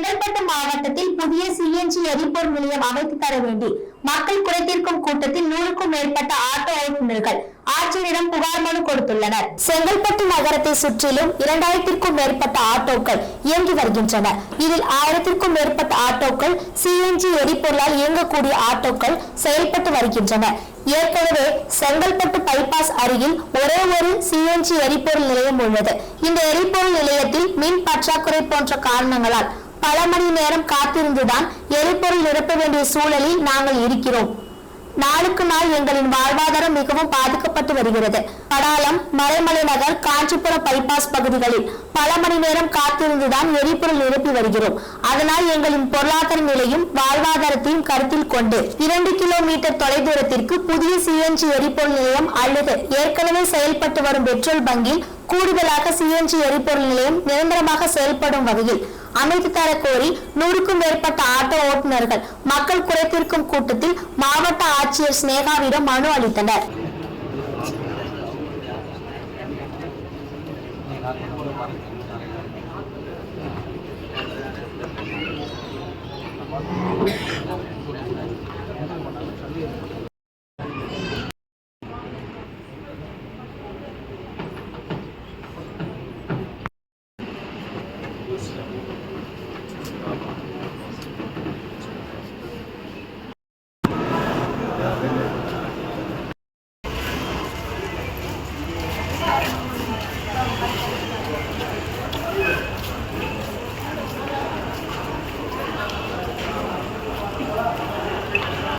செங்கல்பட்டு மாவட்டத்தில் புதிய சிஎன்ஜி எரிபொருள் நிலையம் அமைத்து தர வேண்டி மக்கள் குறைத்திருக்கும் கூட்டத்தில் நூறுக்கும் மேற்பட்ட ஆட்டோ ஓட்டுநர்கள் ஆட்சியரிடம் புகார் மனு கொடுத்துள்ளனர். செங்கல்பட்டு நகரத்தை சுற்றிலும் இரண்டாயிரத்திற்கும் மேற்பட்ட ஆட்டோக்கள் இயங்கி வருகின்றன. இதில் ஆயிரத்திற்கும் மேற்பட்ட ஆட்டோக்கள் சிஎன்ஜி எரிபொருளால் இயங்கக்கூடிய ஆட்டோக்கள் செயல்பட்டு வருகின்றன. ஏற்கனவே செங்கல்பட்டு பைபாஸ் அருகில் ஒரே ஒரு சிஎன்ஜி எரிபொருள் நிலையம் உள்ளது. இந்த எரிபொருள் நிலையத்தில் மின் பற்றாக்குறை போன்ற காரணங்களால் பல மணி நேரம் காத்திருந்துதான் எரிபொருள் நிரப்ப வேண்டிய சூழலில் நாங்கள் இருக்கிறோம். நாளுக்கு நாள் எங்களின் வாழ்வாதாரம் மிகவும் பாதிக்கப்பட்டு வருகிறது. படாலம் மறைமலை நகர் காஞ்சிபுரம் பைபாஸ் பகுதிகளில் பல மணி நேரம் காத்திருந்துதான் எரிபொருள் நிரப்பி வருகிறோம். அதனால் எங்களின் பொருளாதார நிலையும் வாழ்வாதாரத்தையும் கருத்தில் கொண்டு இரண்டு கிலோமீட்டர் தொலைதூரத்திற்கு புதிய சிஎன்ஜி எரிபொருள் நிலையம் அல்லது ஏற்கனவே செயல்பட்டு வரும் பெட்ரோல் பங்கில் கூடுதலாக சிஎன்ஜி எரிபொருள் நிலையம் நிரந்தரமாக செயல்படும் வகையில் அமைத்து தர கோரி நூறுக்கும் மேற்பட்ட ஆட்டோ ஓட்டுநர்கள் மக்கள் குறைத்திருக்கும் கூட்டத்தில் மாவட்ட ஆட்சியர் ஸ்னேகாவிடம் மனு அளித்தனர்.